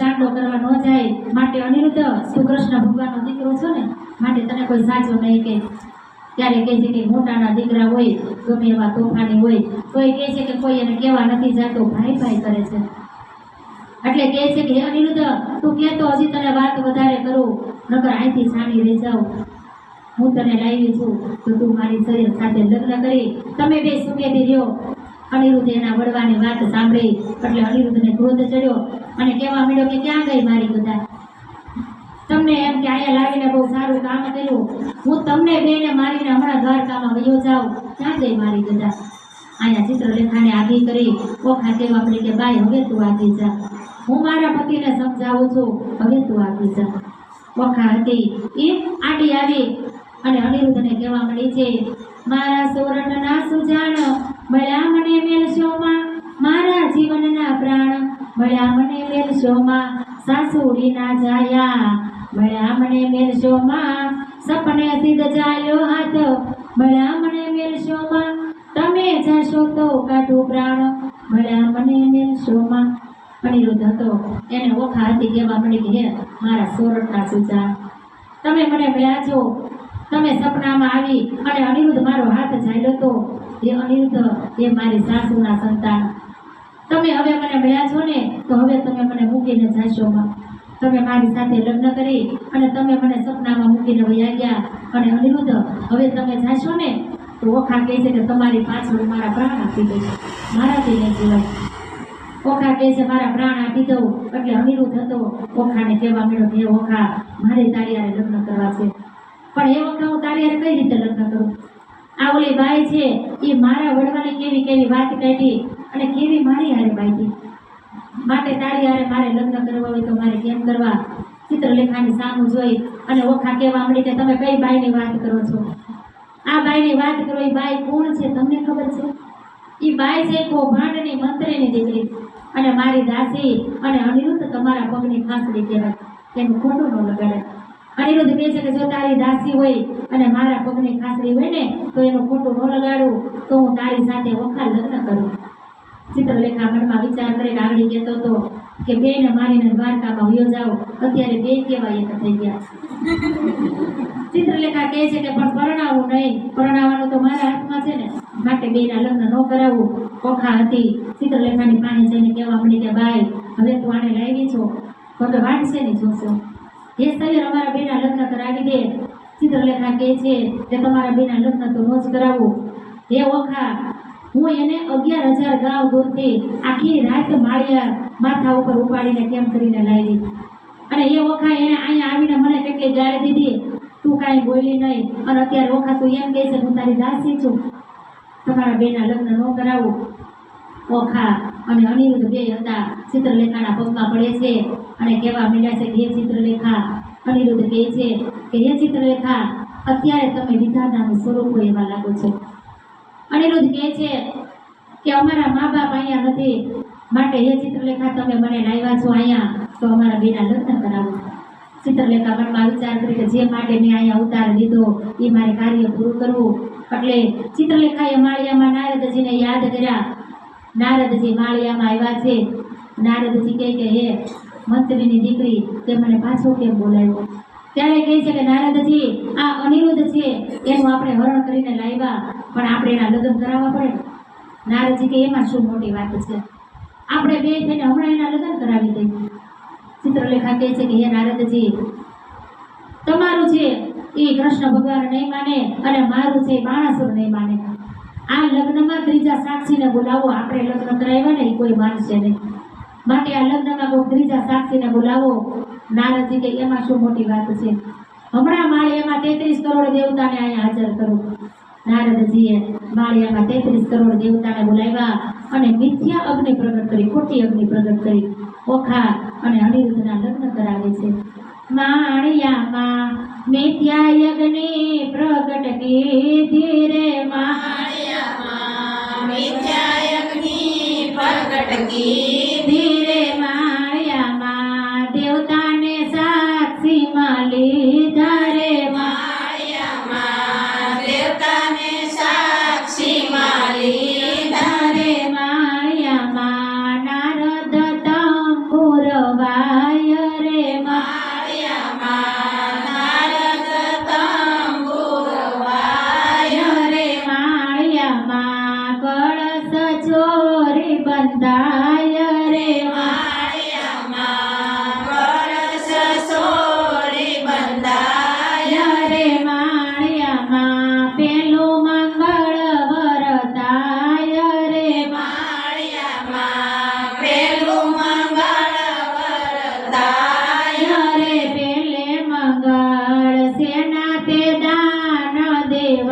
ચાંદો કરવા ન જાય માટે અનિરુદ્ધ તું કૃષ્ણ ભગવાનનો દીકરો છો ને, માટે તને કોઈ સાચો નહીં કે ત્યારે કહે છે કે મોટાના દીકરા હોય, ગમે એવા તોફાની હોય, તો એ કહે છે કે કોઈ એને કહેવા નથી જાતો, ભાઈ ભાઈ કરે છે. એટલે કહે છે કે અનિરુદ્ધ, તું કહેતો હજી તને વાત વધારે કરું, નકર અહીંથી છાણી રહી જાઉં હું તને લાવી છું, તો તું મારી શરીર સાથે લગ્ન કરી, તમે બે સુખેથી રહ્યો અનિરુદ્ધ એના વડવાની વાત સાંભળી, એટલે અનિરુદ્ધને ક્રોધ ચડ્યો અને કહેવા મળ્યો કે ક્યાં ગઈ મારી બધા? તમને એમ કે અહીંયા લાવીને બહુ સારું કામ કર્યું. હું તમને બેને મારીને હમણાં દ્વારકામાં વયો જાઉં. ક્યાં ગઈ મારી બધા? અહીંયા ચિત્રલેખાને આગી કરી ઓખા કહેવા પડી કે, બાઈ, હવે તું આગી જા. હું મારા પતિને સમજાવું છું. હવે તું આગી જા. ઓખા હતી. એ આડી આવી અને અનિરુદ્ધને કહેવા મળી છે, મારા સોરઠના સુજાણ મળ્યા મને મેલશોમાં મારા જીવનના પ્રાણ. મળ્યા મને મેલશોમાં સાસુડીના જાયા. મળ્યા મને મેલશોમાં સપને સિદ્ધ જાયો હાથ મળ્યા મને મેલશોમાં તમે જાશો તો કાઢું પ્રાણ. મળ્યા મને મેલશોમાં અનિરુદ્ધ હતો એને ઓખા હતી કહેવા મળી કે, હે, મારા સોરઠના સુજા, તમે મને મળ્યા છો તમે સપનામાં આવી અને અનિરુદ્ધ મારો હાથ ચાલ્યો તો, એ અનિરુદ્ધ, એ મારી સાસુના સંતાન. તમે હવે મને મળ્યા છો ને, તો હવે તમે મને મૂકીને જશો તમે મારી સાથે લગ્ન કરી અને તમે મને સપનામાં મૂકીને વયા ગયા. અને અનિરુદ્ધ, હવે તમે જાશો ને, તો ઓખા કહે છે કે તમારી પાછળ મારા પ્રાણ આપી દઈશ મારાથી નહીં જીવાય. ઓખા કહે છે, મારા પ્રાણ આપી દઉં. એટલે અનિરુદ્ધ હતો. ઓખાને કહેવા મળ્યો કે ઓખા, મારે તારી લગ્ન કરવા છે. પણ એ વખતે હું તારી હારે કઈ રીતે લગ્ન કરું? આ ઓલી બાઈ છે, એ મારા વડવાને કેવી કેવી વાત કાઢી અને કેવી મારી હારે બાઈ માટે તારી હારે મારે લગ્ન કરવા હોય તો મારે કેમ કરવા? ચિત્રલેખાની સામું જોઈ અને ઓખા કહેવા મળી કે તમે કઈ બાઈની વાત કરો છો? આ બાઈની વાત કરો, એ બાઈ કોણ છે તમને ખબર છે? એ બાઈ છે કૌભાંડની મંત્રીની દીકરી અને મારી દાસી અને અનિરુદ્ધ તમારા પગની ખાસડી કહેવાય. તેનું ખોટું ન લગાડે અનિરુદ્ધ કહે છે કે જો તારી દાસી હોય અને મારા પગની ખાસરી હોય ને, તો એનું ખોટું ન લગાડું, તો હું તારી સાથે વખાર લગ્ન કરું. ચિત્રલેખા મનમાં વિચાર કરીને આગળ કહેતો હતો કે બેને મારીને દ્વારકામાં વયો જાઓ, અત્યારે બે કેવા એક થઈ ગયા ચિત્રલેખા કહે છે કે પણ પરણાવું નહીં, પરણાવવાનું તો મારા હાથમાં છે ને, માટે બેના લગ્ન ન કરાવવું ઓખા હતી. ચિત્રલેખાની પાસે જઈને કહેવા મળી કે, બાઈ, હવે તું આને લાવી છો હવે વાંચશે ને જોશો. એ શરીર અમારા બેના લગ્ન કરાવી દે, ચિત્રલેખા કહે છે કે તમારા બેના લગ્ન તો ન જ કરાવવું હે ઓખા, હું એને અગિયાર હજાર ગાંવ દૂરથી આખી રાત માળિયા માથા ઉપર ઉપાડીને કેમ કરીને લાવી? અને એ ઓખા એને અહીંયા આવીને મને કેટલી ગાળી દીધી તું કાંઈ બોલી નહીં. અને અત્યારે ઓખા તું એમ કહે છે, હું તારી દાસી છું. તમારા બેના લગ્ન ન કરાવું. ઓખા અને અનિરુદ્ધ બે હતા. ચિત્રલેખાના પગમાં પડે છે અને કહેવા માંડ્યા છે કે હે ચિત્રલેખા, અનિરુદ્ધ કહે છે કે હે ચિત્રલેખા, અત્યારે તમે વિધાતાનું સ્વરૂપો એવા લાગો છો. અનિરુદ્ધ કહે છે કે અમારા મા બાપ અહીંયા નથી. માટે હે ચિત્રલેખા, તમે મને લાવ્યા છો અહીંયા, તો અમારા બેના લગ્ન કરાવો. ચિત્રલેખા મનમાં વિચાર કરી કે જે માટે મેં અહીંયા ઉતાર લીધો એ મારે કાર્ય પૂરું કરવું. એટલે ચિત્રલેખાએ માળિયામાં નારદજીને યાદ કર્યા. નારદજી માળિયામાં આવ્યા છે. નારદજી કહે કે, હે મંત્રીની દીકરી, તે મને પાછો કેમ બોલાવ્યો? ત્યારે કહે છે કે, નારદજી, આ અનિરુદ્ધ છે. એનું આપણે હરણ કરીને લાવ્યા, પણ આપણે એના લગ્ન કરાવવા પડે. નારદજી કે એમાં શું મોટી વાત છે? આપણે બે થઈને હમણાં એના લગ્ન કરાવી દઈએ. ચિત્રલેખા કહે છે કે, હે, નારદજી, તમારું છે એ કૃષ્ણ ભગવાન નહીં માને અને મારું છે બાણાસુર નહીં માને. આ લગ્નમાં ત્રીજા સાક્ષીને બોલાવો. આપણે લગ્ન કરાવ્યા ને એ કોઈ માનશે નહીં. માટે આ લગ્નમાં કોઈ ત્રીજા સાક્ષીને બોલાવો. નારદજી કે, એમાં શું મોટી વાત છે? હમણાં માળિયામાં તેત્રીસ કરોડ દેવતાને અહીંયા હાજર કરો. નારદજીએ માળિયામાં તેત્રીસ કરોડ દેવતાને બોલાવ્યા અને મિથ્યા અગ્નિ પ્રગટ કરી, ખોટી અગ્નિ પ્રગટ કરી, ઓખા અને અનિરુદ્ધના લગ્ન કરાવે છે. માળિયામાં મિથ્યા યજ્ઞે પ્રગટ કીધી રે માળિયામાં મિથ્યાયજ્ઞી પ્રગટ કી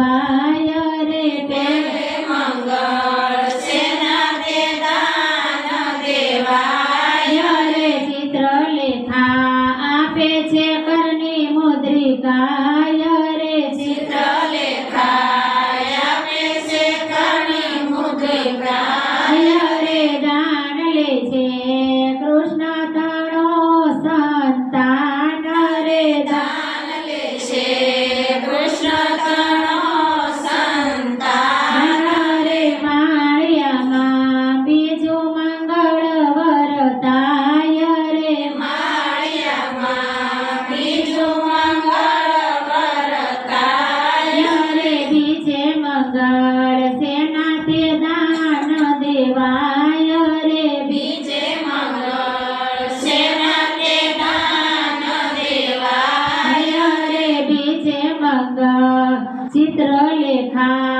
Allah चित्रलेखा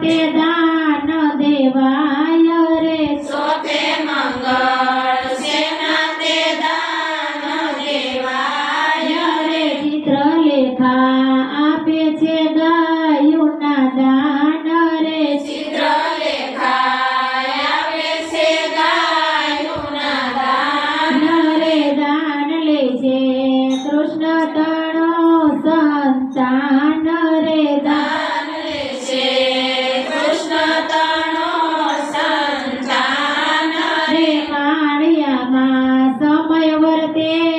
માટે દાન દેવા. রে